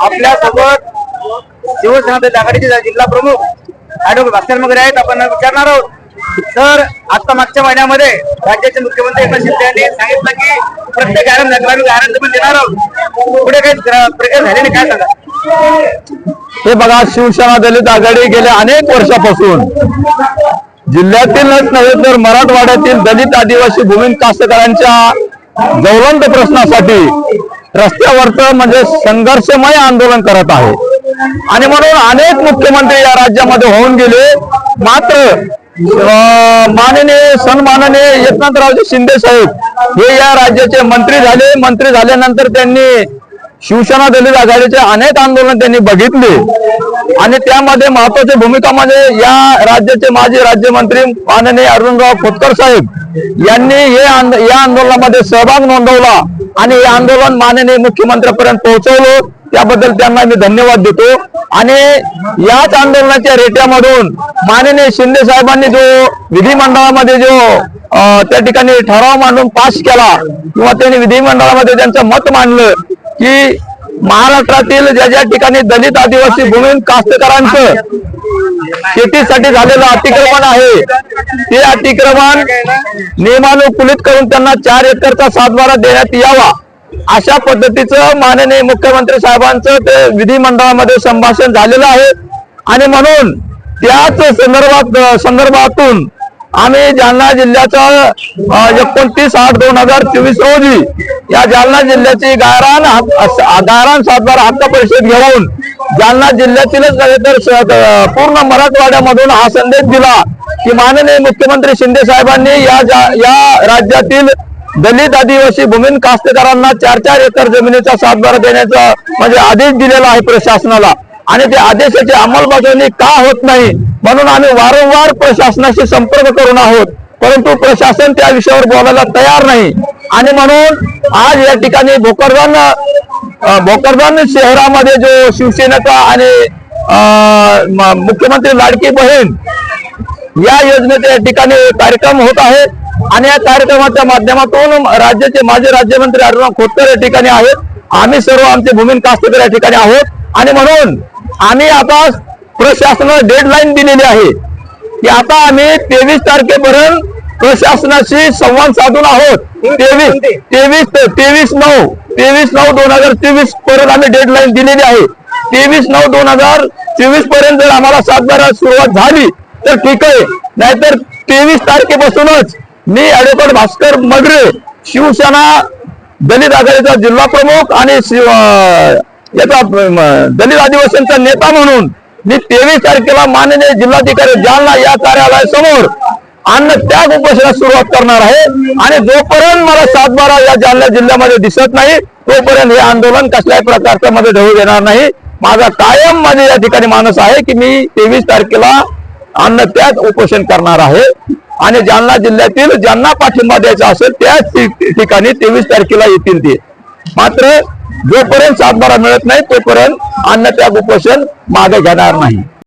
आपल्यासोबत शिवसेना आघाडीचे जिल्हा प्रमुख ऍडव्होकेट भास्कर मगरे आहेत आपण विचारणार आहोत. तर आता मागच्या महिन्यामध्ये राज्याचे मुख्यमंत्री एकनाथ शिंदे यांनी सांगितलं की प्रत्येक गायरन नगराला गायरन जमीन देणार आहोत. पुढे काही प्रकार झाले नाही काय सांगा? हे बघा शिवसेना दलित आघाडी गेल्या अनेक वर्षापासून जिल्ह्यातीलच नव्हे तर मराठवाड्यातील दलित आदिवासी भूमी कास्तकारांच्या ज्वलंत प्रश्नासाठी रस्त्यावरचं म्हणजे संघर्षमय आंदोलन करत आहे. आणि म्हणून अनेक मुख्यमंत्री या राज्यामध्ये होऊन गेले. मात्र अं, माननीय सन्माननीय एकनाथरावजी शिंदे साहेब हे या राज्याचे मंत्री झाले. मंत्री झाल्यानंतर त्यांनी शिवसेना दलित आघाडीचे अनेक आंदोलन त्यांनी बघितले. आणि त्यामध्ये महत्वाची भूमिका म्हणजे या राज्याचे माजी राज्यमंत्री माननीय अरुणराव खोतकर साहेब यांनी हे या आंदोलनामध्ये सहभाग नोंदवला आणि हे आंदोलन माननीय मुख्यमंत्र्यांपर्यंत पोहोचवलं. त्याबद्दल त्यांना मी धन्यवाद देतो. आणि याच आंदोलनाच्या रेट्यामधून माननीय शिंदे साहेबांनी जो विधिमंडळामध्ये जो त्या ठिकाणी ठराव मांडून पास केला किंवा त्यांनी विधिमंडळामध्ये त्यांचं मत मांडलं की महाराष्ट्रातील ज्या ज्या ठिकाणी दलित आदिवासी भूमीन कास्तकारांचं शेतीसाठी झालेलं अतिक्रमण आहे ते अतिक्रमण नियमानुकूलित करून त्यांना चार एकरचा सातबारा देण्यात यावा अशा पद्धतीचं माननीय मुख्यमंत्री साहेबांचं ते विधिमंडळामध्ये संभाषण झालेलं आहे. आणि म्हणून त्याच संदर्भात संदर्भातून आम्ही जालना जिल्ह्याचा एकोणतीस आठ दोन हजार चोवीस रोजी या जालना जिल्ह्याची गायरान हक- अस- गायरान हक्क परिषद घेऊन जालना जिल्ह्यातीलच नव्हे तर पूर्ण मराठवाड्यामधून हा संदेश दिला की माननीय मुख्यमंत्री शिंदे साहेबांनी या जा- या राज्यातील दलित आदिवासी भूमीन कास्तकारांना चार चार एकर जमिनीचा सातबारा देण्याचा म्हणजे आदेश दिलेला आहे प्रशासनाला. आणि त्या आदेशाची अंमलबजावणी का होत नाही म्हणून आम्ही वारंवार प्रशासनाशी संपर्क करून आहोत. परंतु प्रशासन त्या विषयावर बोलायला तयार नाही. आणि म्हणून आज या ठिकाणी भोकरदन अं, भोकरदन शहरामध्ये जो शिवसेनेचा आणि मुख्यमंत्री लाडकी बहीण या योजनेचे या ठिकाणी कार्यक्रम होत आहे. आणि या कार्यक्रमाच्या माध्यमातून राज्याचे माजी राज्यमंत्री अरुणा खोतकर या ठिकाणी आहेत. आम्ही सर्व आमचे भूमिन कास्तकर या ठिकाणी आहोत. आणि म्हणून आम्ही आता प्रशासनाला डेडलाईन दिलेली आहे. की आता आम्ही तेवीस तारखेपर्यंत प्रशासनाशी संवाद साधून आहोत. तेवीस तेवीस तेवीस नऊ तेवीस नऊ दोन हजार चोवीसपर्यंत आम्ही डेडलाईन दिलेली आहे. तेवीस नऊ दोन हजार चोवीसपर्यंत जर आम्हाला सातबारा सुरुवात झाली तर ठीक आहे. नाहीतर तेवीस तारखेपासूनच मी ऍडव्होकेट भास्कर मगरे शिवसेना दलित आघाडीचा जिल्हा प्रमुख आणि शिव- याचा दलित आदिवासींचा नेता म्हणून मी तेवीस तारखेला माननीय जिल्हाधिकारी जालना या कार्यालयासमोर अन्न त्याग उपोषणास सुरुवात करणार आहे. आणि जोपर्यंत मला सातबारा या जालना जिल्ह्यामध्ये दिसत नाही तोपर्यंत हे आंदोलन कसल्याही प्रकारचं मध्ये ढवू देणार नाही. माझा कायम माझे या ठिकाणी मानस आहे की मी तेवीस तारखेला अन्न त्याग उपोषण करणार आहे. आणि जालना जिल्ह्यातील ज्यांना पाठिंबा द्यायचा असेल त्याच ठिकाणी तेवीस तारखेला येतील ते. मात्र जोपर्यंत सातबारा मिळत नाही तोपर्यंत अन्न त्याग उपोषण मागे घेणार नाही.